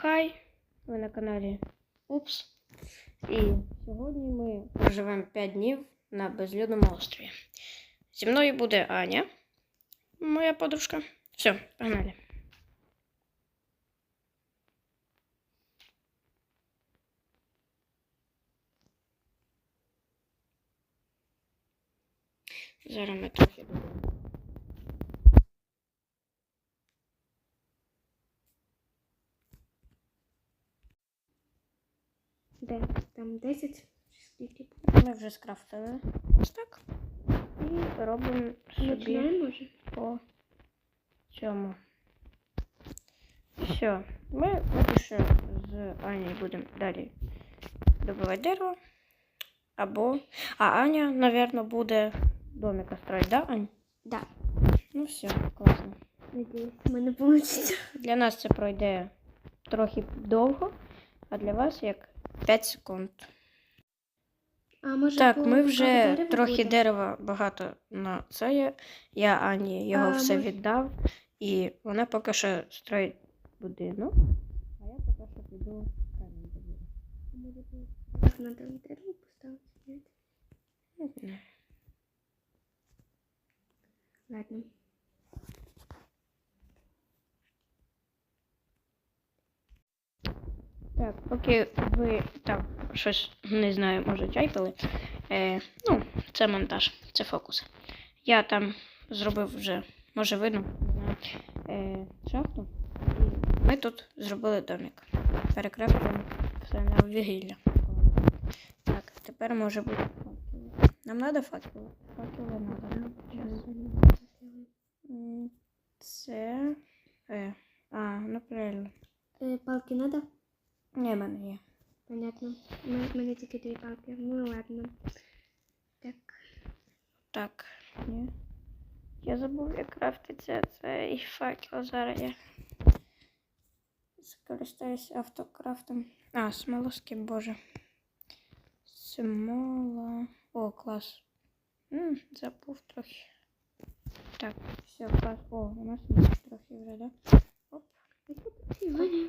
Хай, ви на каналі Упс. І сьогодні ми проживемо 5 днів на безлюдному острові. Зі мною буде Аня, моя подружка. Все, погнали. Зараз ми трохи додамо. Де? Там 10 чи скільки? Ми вже скрафтили ось так. І робимо собі може? по цьому. Все. Ми поки що з Ані будемо далі добивати дерево. Або. А Аня, напевно, буде домика строїть, да, Ань? Да. Ну все, класно. Надіюсь, в мене вийде. Для нас це пройде трохи довго, а для вас як 5 секунд. А може Так, ми вже дерева трохи буде? дерева багато на це є. Я Ані його А, все може- віддав, і вона поки що строїть будинок, а я поки що піду камінь добуду. Може, Так, надо дерево поставити. Не знаю. Ладно. Так, поки ви там щось не знаю, може чай пили. Е, ну, це монтаж, це фокус. Я там зробив вже, може видно, е, шахту. І ми тут зробили домик. Перекрафтуємо все на вугілля. Так, тепер може бути факели. Нам треба факели? Факели треба. Це. Е, а, ну правильно. Е, Палки надо? Ні, в мене є. Понятно. У мене- в мене тільки дві палки. Ну ладно. Так. Так, ні. Я забув, як крафтиться цей факел. Зараз я скористаюсь автокрафтом. А, смолоскип, боже. Смола. О, клас. М, забув трохи. Так, все, клас. О, у нас є трохи вже, да? Оп. Ваня.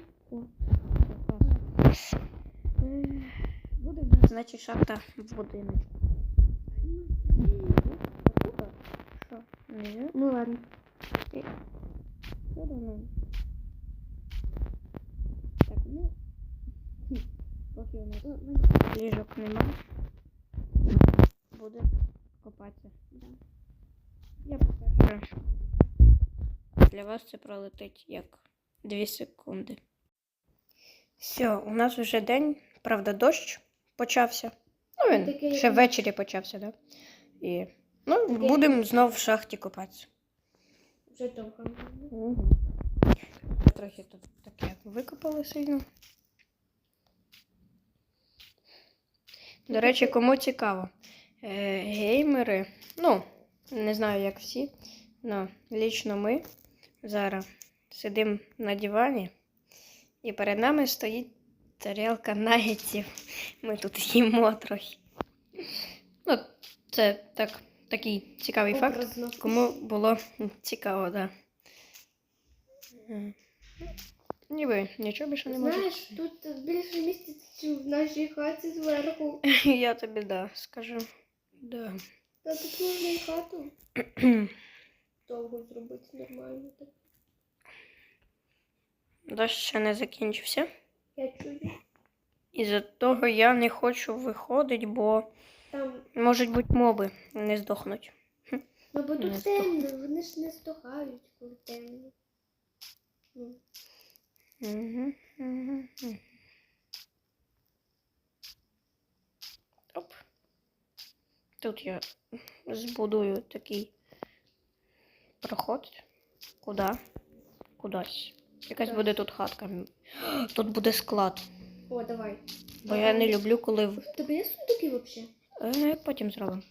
Значить, шахта в будиночку. Що? Ну ладно. Давно? Так, ну. Поки у нас ліжок нема. Буде копатися. Я покажу. Для вас це пролетить як 2 секунди. Все, у нас вже день, правда, дощ почався. Ну, він Таке, ще як- ввечері почався, так? Да? І ну, Таке, будемо знов в шахті копатися. Вже довго. Угу. Трохи тут таке викопали сильно. До речі, кому цікаво, е, геймери, ну, не знаю, як всі, але лічно ми зараз сидимо на дивані, і перед нами стоїть тарілка нагетсів. Ми тут їмо трохи. Ну, це так, такий цікавий факт. Кому було цікаво, так. Да. Ніби нічого більше не можу. Знаєш, тут більше місяця, в нашій хаті зверху. Я тобі да, скажу. Да. Та тут можна і хату довго зробити нормально. Так. Дощ ще не закінчився. Я чую. Із-за того я не хочу виходити, бо Там, можуть бути моби не здохнуть. ну бо тут темно, вони ж не здохають, коли темно. Ну, Угу, угу, угу. Оп. Тут я збудую такий проход. Куди? Кудись. Якась буде тут хатка. Тут буде склад. О, давай. Бо я не люблю, коли в Тебе є сундуки взагалі? Е, потім зробимо.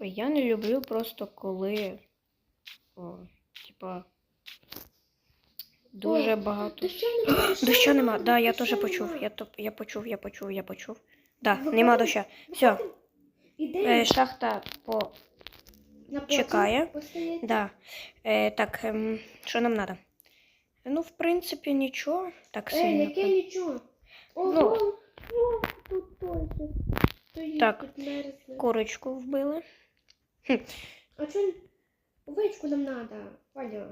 Я не люблю просто коли. О, типа. Дуже О, багато. Нема. Дощу нема. Да, я теж почув. нема. Я, то, я почув, я почув, я почув. Да, Виходимо? нема доща. Все. Виходимо? Е, шахта по. На чекає. Да. Е, так, ем, що нам треба? Ну, в принципі, нічого. Так Ей, сильно. яке нічого. Ого, Ну. о, тут точно. Стоїть, Так. тут мерзне. Курочку вбили. А чо овечку нам надо, Валя?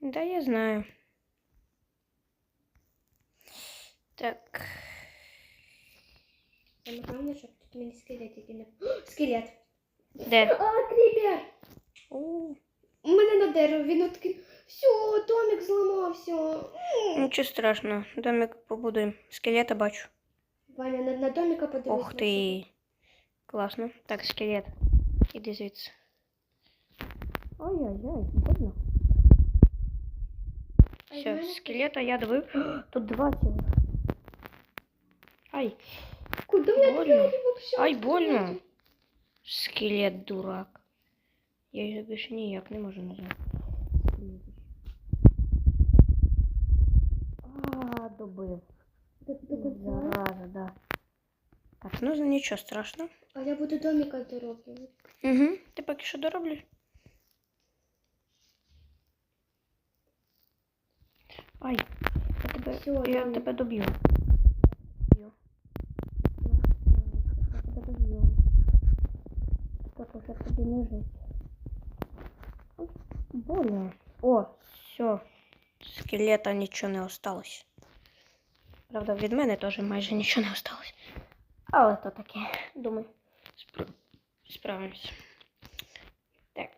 Да, я знаю. Так. Саме головне, щоб тут мені скелетики не... О, скелет! Де? А, кріпер! У, У мене на дереві, він откин... Все, домик зламався. Нічого страшного. Домик побудуємо. Скелета бачу. Ваня, на, на домика подивись. Ох ти. Класно. Так, скелет. Іди звідси. Ой-ой-ой, больно. Все, скелета я добив. Тут два цілих. Ай, Куди я двері вообще? Ай, больно. Скелет дурак. Я його більше ніяк не можу назвати. А, добив. Так, так, так. Зараза, да. Так, ну нічого страшного. А я буду домика дороблювати. Угу. Ти поки що дороблю. Ай, я тебе, Всё, я там- тебе доб'ю. Доб'ю. Я тебе доб'ю. Так уже тобі не жить. Ой, Больно. О, все. Скелета нічого не осталось. Правда, від мене теж майже нічого не осталось. Але то таке, думаю, спр... справимося. Так,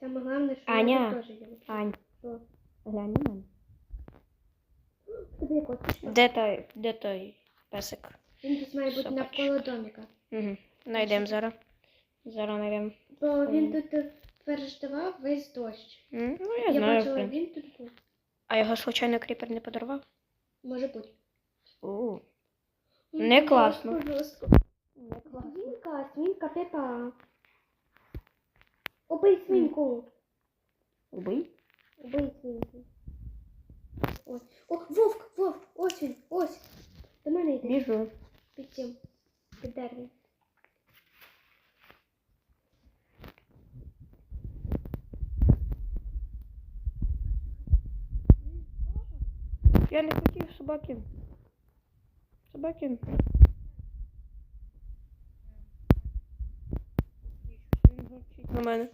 Саме головне, що Аня. я теж є. Ань, глянь на мене. Тобі? Де той, де той песик? Він десь має бути Собач. навколо домика. Угу. Найдемо зараз. Зараз знайдемо. Бо він тут е, переждавав весь дощ. М, Ну, я, Я, знаю. в бачила, принципі. він тут був. А його случайно кріпер не подарував? Може бути. Ой, Не класно. Не Свинка, свинка Пепа. Убий свинку. Убий. Убий свинку. Ось. О, вовк, вовк, ось він, ось. До мене йде. Біжу. Під цим. Під деревом. Я не хотів собаки. Собаки. Він горчить на мене.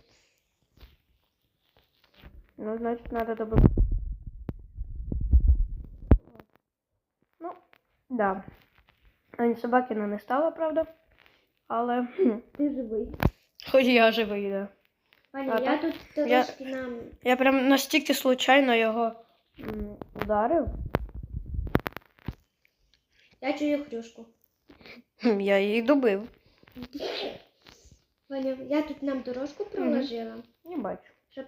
Ну, значить, треба добити. Ну, да. Ані собаки не стало, правда. Але Ти живий. хоч я живий, да. Ваня, А я так? тут Я- нам. Я прям настільки случайно його м, ударив. Я чую хрюшку. Я її добив. Ваня, я тут нам дорожку проложила, Не бачу. щоб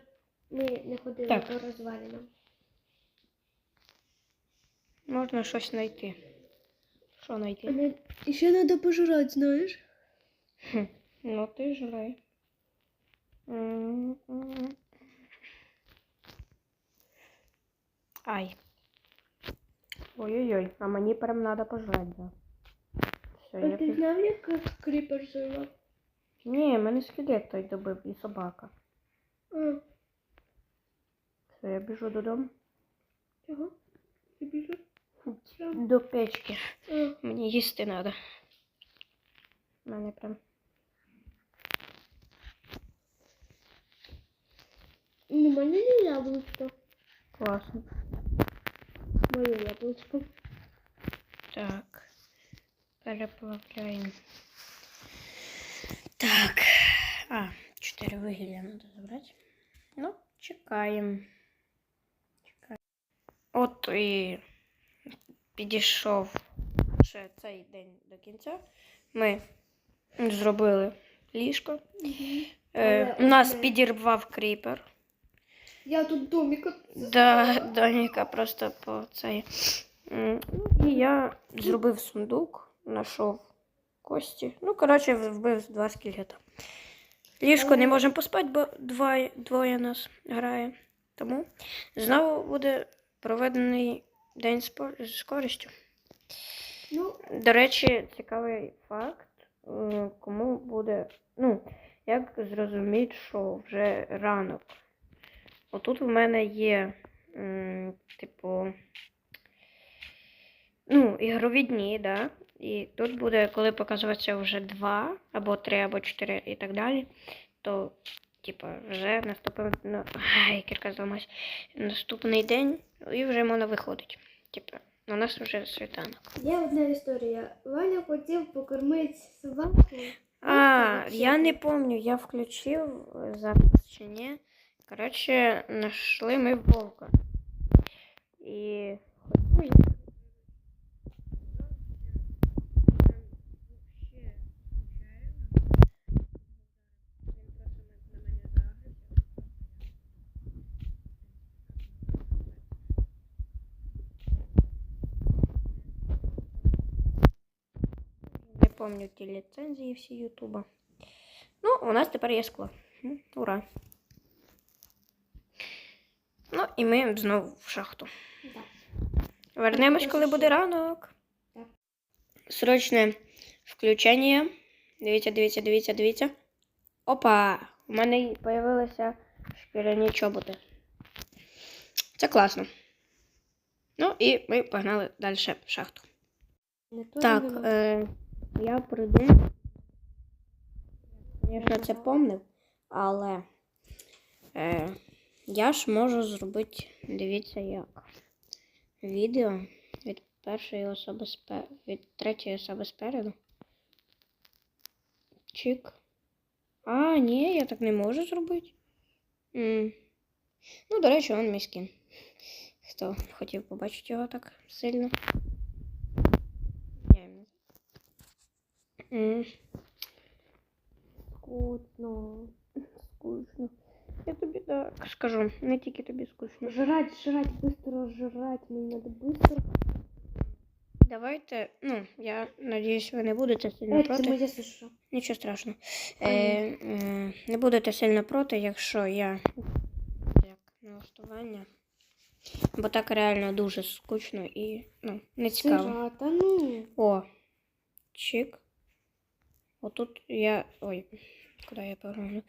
ми не ходили Так. по розвалинам. Можна щось знайти. Що знайти? Але ще треба пожрати, знаєш? Ну ти жрай. Ай. Ой-ой-ой, а мені прям надо пожрати, да. Все, А я ти пі... знав, як кріпер жила? Ні, мене скелет той добив і собака. А, Все, я біжу додому. чого? Ти? Що? До печки. А, Мені їсти треба. Мене прям. в мене є яблучко. Класно. Моє яблучко. Так. Переплавляємо. Так. А, чотири вугілля треба забрати. Ну, чекаємо. Чекаємо. От і підійшов ще цей день до кінця. Ми зробили ліжко. Е, Але нас підірвав кріпер. Я тут домика. Да, Доніка просто по цей. І я зробив сундук, знайшов кості. Ну, коротше, вбив два скелета. Ліжко не можемо поспати, бо двоє, двоє нас грає. Тому знову буде проведений день з користю. Ну, До речі, цікавий факт, е, кому буде. Ну, як зрозуміти, що вже ранок. Отут в мене є м, типу, ну, ігрові дні, да. І тут буде, коли показуватися вже два, або три, або чотири і так далі, то, типу, вже наступив, ну, ай, кірка зламалась, наступний день і вже можна виходить. Типу, у нас вже світанок. Є одна історія. Ваня хотів покормити собаку. А, я не помню, я включив запис чи ні. Коротше, знайшли ми вовка. І хотів я. Не помню ті ліцензії всі Ютуба. Ну, у нас тепер є скло. М, Ура. І ми знову в шахту. Так. Вернемось, коли буде ранок. Так. Срочне включення. Дивіться, дивіться, дивіться, дивіться. Опа! У мене з'явилися шкіряні чоботи. Це класно. Ну і ми погнали далі в шахту. Так, е, я придумав. Звісно, це помнив, але е, я ж можу зробити, дивіться як. Відео від першої особи спе... від третьої особи спереду. Чик. А, ні, я так не можу зробити. М. Ну, до речі, он мій скін. Хто хотів побачити його так сильно. М. Скучно. Так скажу, не тільки тобі скучно. Жрать, жрать, быстро жрать. Мені надо быстро. Давайте, ну, я надіюсь, ви не будете сильно Ей, це проти. моє. Нічого страшного. Е, е, не будете сильно проти, якщо я як налаштування. Бо так реально дуже скучно і ну, не цікаво. Сира, ну. О, чик. Отут я. Ой, куди я поверну?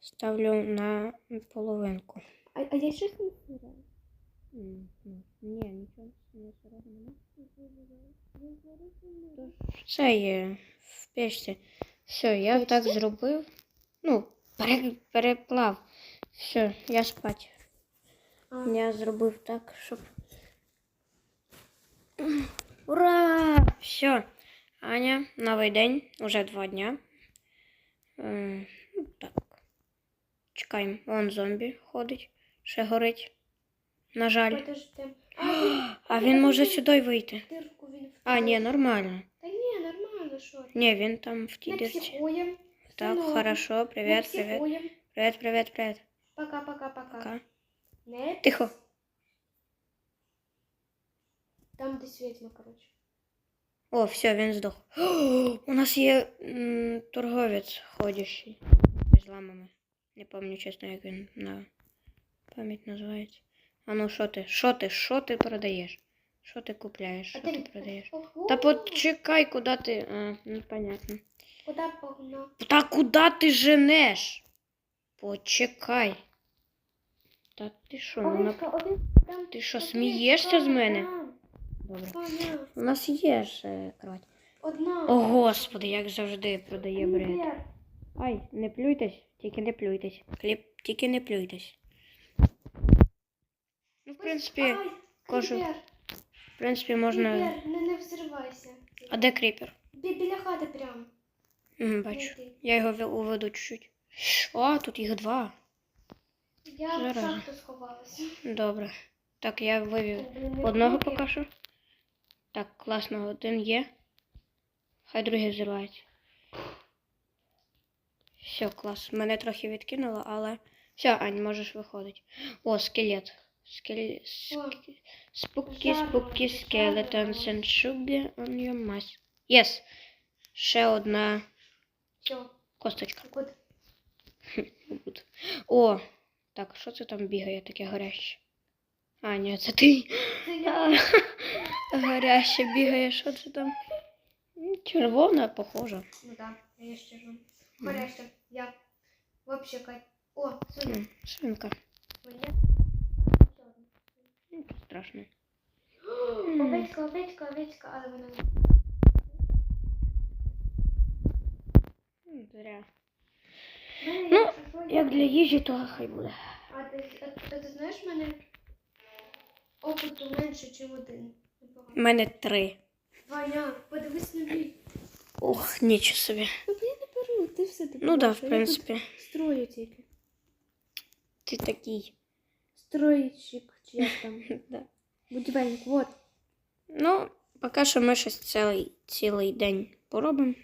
Ставлю на половинку. А, а я щось не сира. М, м, Ні, нічого не сирого. Це є в печці. Все, я так зробив. Ну, пере, переплав. Все, я спать. А, Я зробив так, щоб. Ура! Все. Аня, новий день, уже два дня. Ну, так. Чекаємо. Вон зомбі ходить, ще горить. На жаль. А, він, може сюди вийти. А, ні, нормально. Та ні, нормально, що. Ні, він там в тій дірці. Так, хорошо, привіт, привіт. Привіт, привіт, привіт. Пока-пока-пока. Тихо. Там, де світло, коротше. О, все, він здох. У нас є м, торговець ходящий з ламами. Не пам'ятаю, чесно, як він на пам'ять називається. А ну що ти? Що ти? Що ти продаєш? Що ти купляєш? Що ти продаєш? Та почекай, куди ти. А, непонятно. Куди погнав? Та куди ти женеш? Почекай. Та ти що? Ну, на... Овечка, овечка. Ти що, смієшся з мене? Добре. У нас є ж кровать. Одна. О, господи, як завжди продає бред. Ай, не плюйтесь, тільки не плюйтесь. Кліп, тільки не плюйтесь. Ну, в принципі, кожу- в принципі, можна. Кріпер, не, не взривайся. А де кріпер? Бі- Біля хати прям. М, бачу. Я його ве- уведу чуть-чуть. О, тут їх два. Я в Зараза. шахту сховалася. Добре. Так, я вивів одного кнопки. поки що. Так, класно, один є. Хай другий взривається. Все, клас. Мене трохи відкинуло, але. Все, Ань, можеш виходити. О, скелет. Скелет. О, Spooky, Жарко, spooky жарко. skeletons and sugar on your mask. Yes. Ще одна все, косточка. О, так, що це там бігає таке горяще? А, ні, це ти. Горяще бігає, що це там? Червона, похожа. Ну так, я ще живу. Горяще, я. Вообще кайф. О. М, Свинка. Моє. страшно. Овечка, овечка, овечка, але вона Зря. Ну, Як для їжі, то хай буде. А ти, а, а ти знаєш, мене опиту менше, ніж один. У мене три. Ваня, подивись на мій. Ух, нічого собі. От я не беру, ти все таки. Ну так, да, в принципі. Строю тільки. Ти такий. Стройщик, чи як там. Да. Будівельник, вот. Ну, поки що ми щось цілий, цілий день поробимо.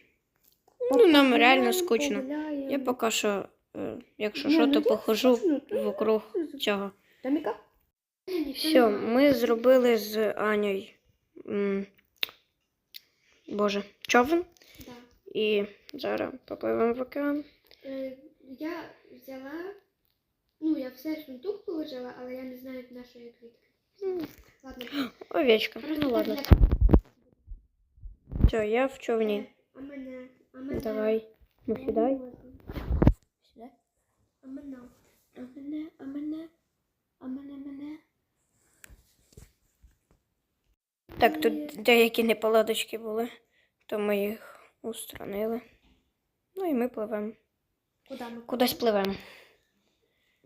Ну, нам реально скучно. Я поки що, е, якщо що, ну, то похожу вокруг цього. Таміка? Все, ми зробили з Анею. Боже, човен. Да. І зараз попливемо в океан. Е, я взяла, ну, я все сундук положила, але я не знаю нашої квітки. М, Ладно. Овечка. Просто Ну ладно. для- Все, я в човні. Е, А мене, а мене. Давай. Ну сідай. Сідай. А мене. А мене, а мене, а мене, мене. Так, тут деякі неполадочки були, то ми їх устранили. Ну і ми пливемо. Куди ми? Кудись пливемо.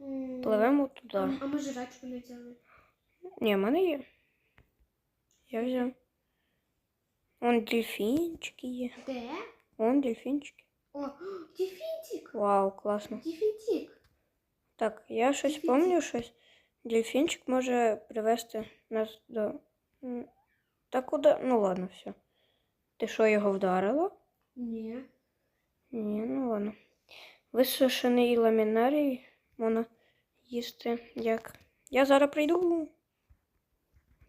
М, Пливемо туди. а ми жрачку не взяли. Ні, в мене є. Я взяв. Вон дельфінчики є. Де? Вон дельфінчики. О, дельфінчик! Вау, класно. Дельфінчик! Так, я щось Дельфінчик. пам'ятаю, щось. Дельфінчик може привести нас до. М, Та куди? Ну ладно, все. Ти що, його вдарила? Ні. Ні, ну ладно. Висушений ламінарій можна їсти як. Я зараз прийду.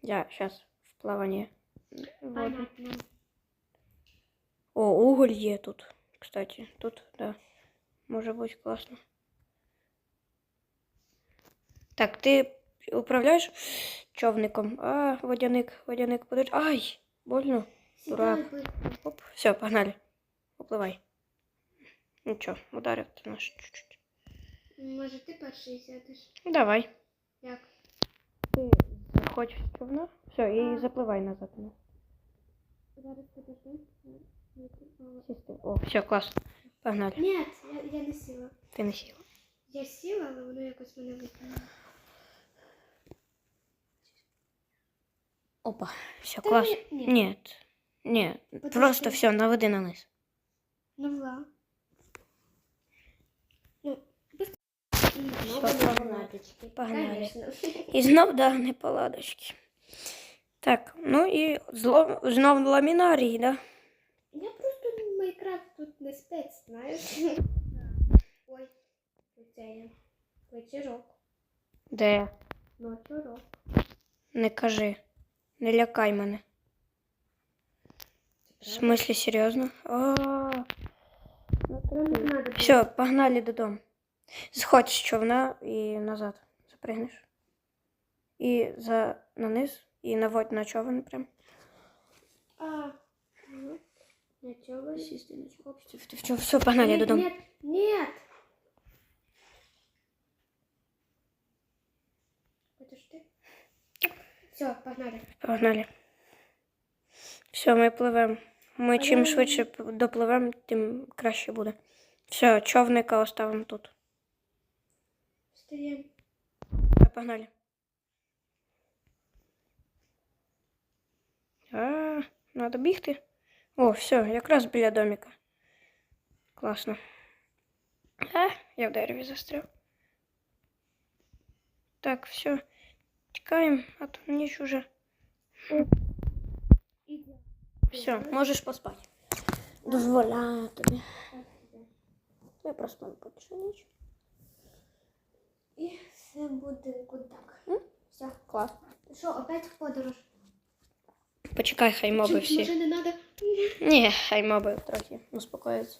Я зараз в плаванні. Понятно. О, уголь є тут. Кстати, тут, да. Може бути класно. Так, ти управляєш човником? А, водяник, водяник, подожди. Ай! Больно. Дурак. Оп, все, погнали. Попливай. Нічого, ударив ти наш чуть-чуть. Може, ти перший сядеш? Давай. Як? Ти заходь в човно. Все, і запливай назад. Ну, Зараз подожди. О, все, клас. Погнали. Ні, я, я не сіла. Ти не сіла. Я сіла, але воно якось мене викинуло. Опа, все, Та клас. ні, ні. Нет. Нет. Подожди. Просто все, наведи на низ. Ну, вла. Ну, без... Всё, погнали. Погнали. І знов да, неполадочки. Так, ну і зло, знов ламінарій, да? Я просто Майнкрафт тут не спец, знаєш. Ой, це я. Вечірок. Де? Ночорок. Не кажи. Не лякай мене. В смислі, серйозно? Все, погнали додому. Сходь з човна і назад. Запригнеш. І за на низ, і наводь на човен прям. А, ну, нічого. Сісти на Все, все, погнали додому. Нет, нет. Подожди. Все, погнали. Погнали. Все, ми пливемо. Ми чим Але- швидше допливемо, тим краще буде. Все, човника оставимо тут. Все, погнали. А, надо бігти. О, все, якраз біля домика. Класно. А, я в дереві застряв. Так, все. Тікаємо, а то ніч уже. Все, можеш поспати. Дозволяю тобі. Я проспав більше ніч. І все буде так. М? Все. Клас. Що, опять в подорож? Почекай, хай моби всі. Може не надо? Ні, хай моби трохи успокояться.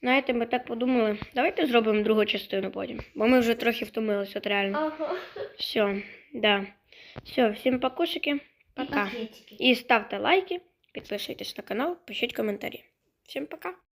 Знаєте, ми так подумали, давайте зробимо другу частину потім, бо ми вже трохи втомились, от реально. Ага. Все, да. Все, всім покушики, пока. І ставте лайки, підписуйтесь на канал, пишіть коментарі. Всім пока.